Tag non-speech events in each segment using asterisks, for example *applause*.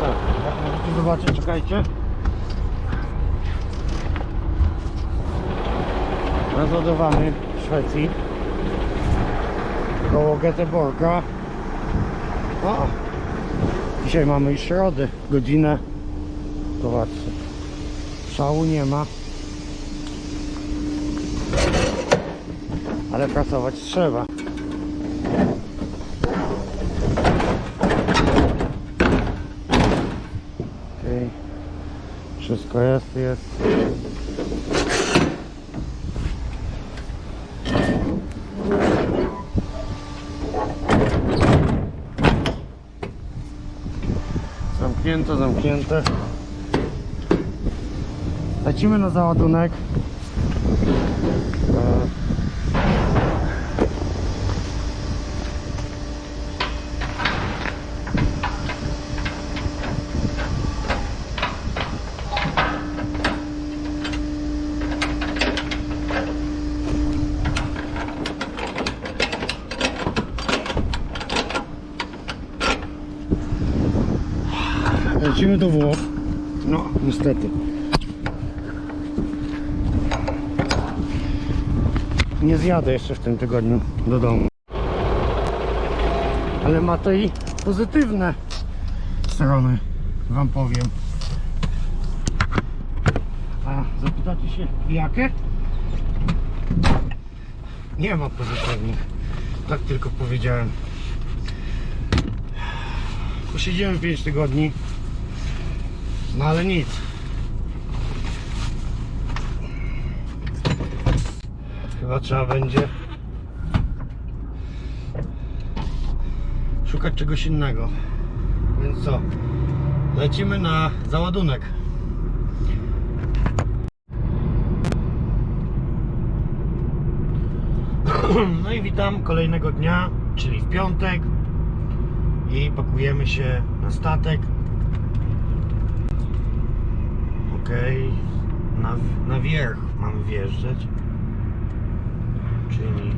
tak, jak możecie zobaczyć, czekajcie. Rozładowany w Szwecji. Koło Göteborga. O! Dzisiaj mamy już środę, godzinę. Zobaczcie. Szału nie ma. Ale pracować trzeba. Wszystko jest, jest. Zamknięte, zamknięte. Lecimy na załadunek. Lecimy do Włoch. No, niestety. Nie zjadę jeszcze w tym tygodniu do domu. Ale ma to i pozytywne strony, wam powiem. A zapytacie się, jakie? Nie ma pozytywnych. Tak tylko powiedziałem. Posiedziałem 5 tygodni. No ale nic. Chyba trzeba będzie szukać czegoś innego. Więc co? Lecimy na załadunek. *clears throat* No i witam kolejnego dnia, czyli w piątek. I pakujemy się na statek. Okej, na, na wierch mamy wjeżdżać. Czyli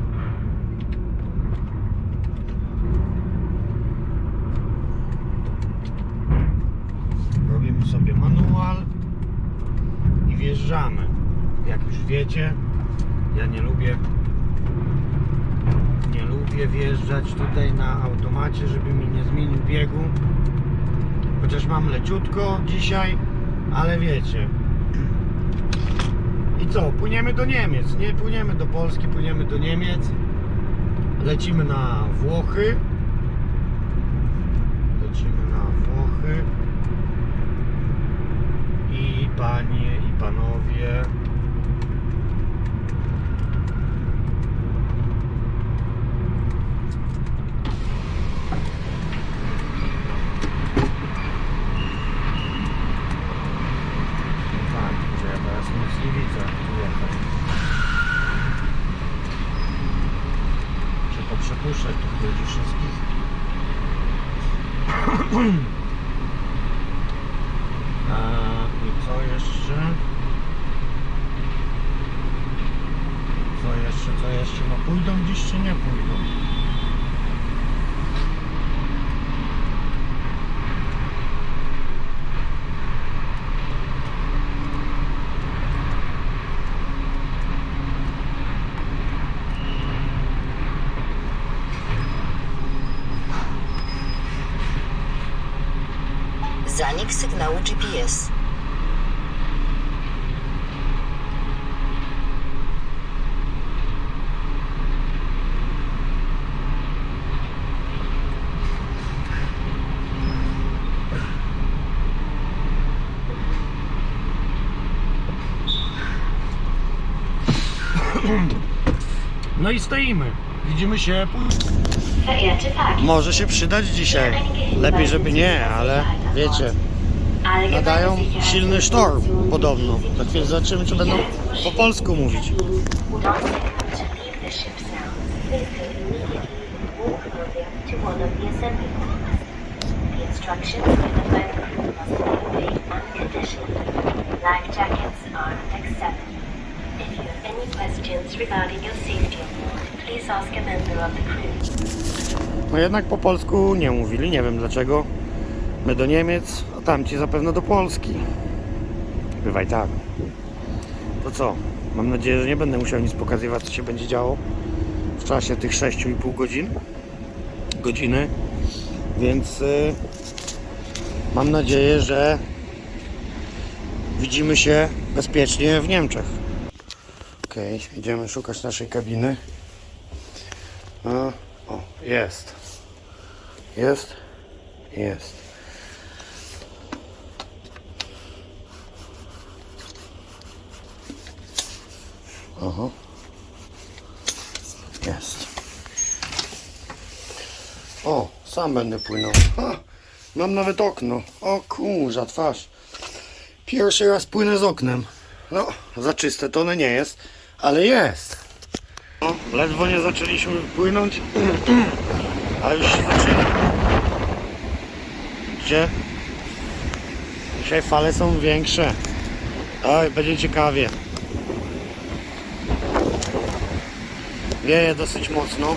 robimy sobie manual i wjeżdżamy. Jak już wiecie, ja nie lubię nie lubię wjeżdżać tutaj na automacie, żeby mi nie zmienił biegu. Chociaż mam leciutko dzisiaj, ale wiecie. I co? Płyniemy do Niemiec. Nie płyniemy do Polski, płyniemy do Niemiec. Lecimy na Włochy. Lecimy na Włochy. I panie, i panowie. Tak, że ja teraz nic nie widzę tu jechać. Czy poprzepuszczać tych ludzi wszystkich? A, I co jeszcze? Co jeszcze? No pójdą dziś czy nie pójdą? Zanik sygnału GPS. No i stoimy. Widzimy się Może się przydać dzisiaj. Lepiej, żeby nie, ale wiecie, nadają silny sztorm podobno. Za chwilę zobaczymy, czy będą po polsku mówić. Life jackets are accepted. No jednak po polsku nie mówili, nie wiem dlaczego. My do Niemiec, a tamci zapewne do Polski. Bywaj tak. To co? Mam nadzieję, że nie będę musiał nic pokazywać, co się będzie działo w czasie tych 6,5 godzin. Godziny. Więc y, mam nadzieję, że widzimy się bezpiecznie w Niemczech. Okej, idziemy szukać naszej kabiny. A, o, jest. Jest. Jest. Aha. Jest. O, sam będę płynął. Ha, mam nawet okno. O kurza, twarz. Pierwszy raz płynę z oknem. No, za czyste to one nie jest, ale jest. No, ledwo nie zaczęliśmy płynąć, *clears throat* a już się zaczyna. Gdzie? Dzisiaj fale są większe. Oj, będzie ciekawie. Wieje dosyć mocno.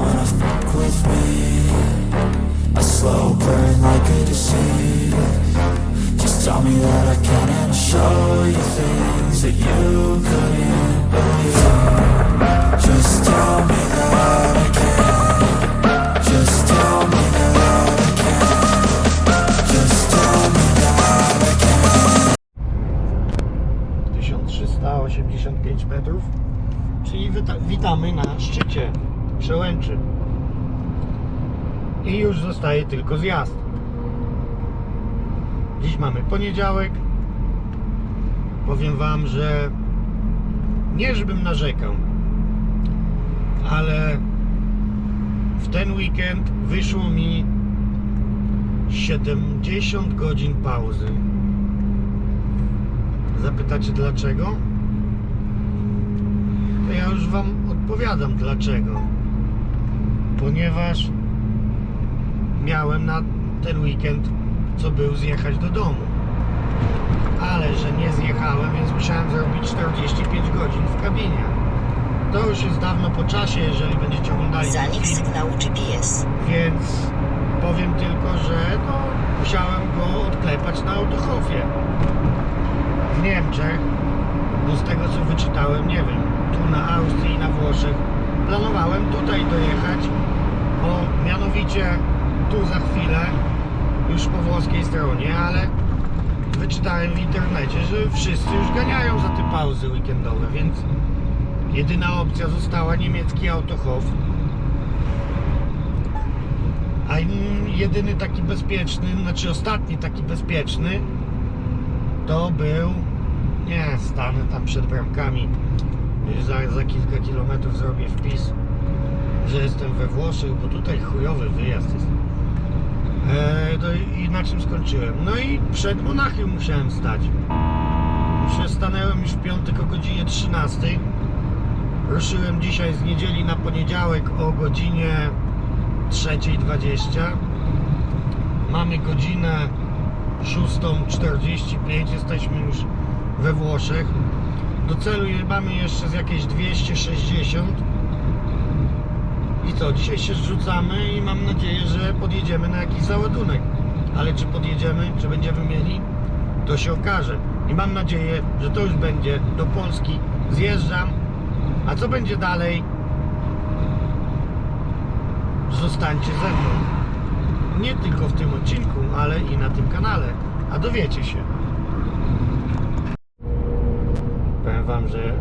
1385 metrów, czyli wita- witamy na szczycie przełęczy. I już zostaje tylko zjazd. Dziś mamy poniedziałek. Powiem Wam, że nie żebym narzekał, ale w ten weekend wyszło mi 70 godzin pauzy. Zapytacie dlaczego? To ja już Wam odpowiadam dlaczego. Ponieważ miałem na ten weekend, co był, zjechać do domu. Ale że nie zjechałem, więc musiałem zrobić 45 godzin w kabinie. To już jest dawno po czasie, jeżeli będziecie oglądali ten Zanik film. sygnału GPS. Więc powiem tylko, że no, musiałem go odklepać na autohofie w Niemczech, bo z tego co wyczytałem, nie wiem, tu na Austrii, na Włoszech, planowałem tutaj dojechać, bo mianowicie tu za chwilę, już po włoskiej stronie, ale wyczytałem w internecie, że wszyscy już ganiają za te pauzy weekendowe, więc jedyna opcja została niemiecki autohof. A jedyny taki bezpieczny, znaczy ostatni taki bezpieczny, to był. Nie, stanę tam przed bramkami. Za, za kilka kilometrów zrobię wpis, że jestem we Włoszech, bo tutaj chujowy wyjazd jest. E, no i, i na czym skończyłem? No i przed Monachium musiałem stać. Przestanęłem już w piątek o godzinie 13. Ruszyłem dzisiaj z niedzieli na poniedziałek o godzinie 3.20. Mamy godzinę 6.45. Jesteśmy już we Włoszech. Do celu mamy jeszcze z jakieś 260. co, dzisiaj się zrzucamy i mam nadzieję, że podjedziemy na jakiś załadunek. Ale czy podjedziemy, czy będziemy mieli, to się okaże. I mam nadzieję, że to już będzie do Polski. Zjeżdżam. A co będzie dalej? Zostańcie ze mną. Nie tylko w tym odcinku, ale i na tym kanale. A dowiecie się. Powiem Wam, że e,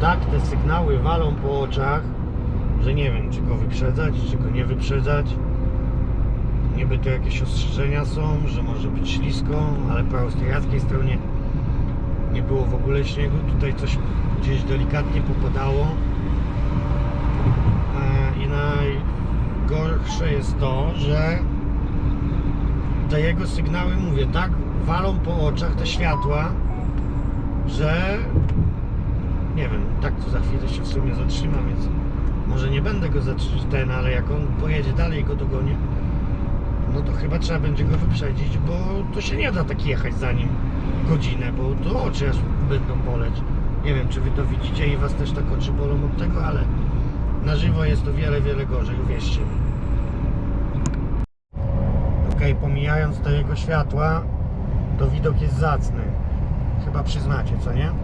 tak te sygnały walą po oczach, że nie wiem, czy go wyprzedzać, czy go nie wyprzedzać. Niby to jakieś ostrzeżenia są, że może być ślisko, ale po austriackiej stronie nie było w ogóle śniegu. Tutaj coś gdzieś delikatnie popadało. E, I najgorsze jest to, że te jego sygnały, mówię, tak walą po oczach te światła, że nie wiem, tak to za chwilę się w sumie zatrzymam, więc może nie będę go zatrzymać ten, ale jak on pojedzie dalej i go dogonię, no to chyba trzeba będzie go wyprzedzić, bo to się nie da tak jechać za nim godzinę, bo to oczy aż będą boleć. Nie wiem, czy wy to widzicie i was też tak oczy bolą od tego, ale na żywo jest to wiele, wiele gorzej, uwierzcie mi. Okej, pomijając te jego światła, to widok jest zacny. Chyba przyznacie, co nie?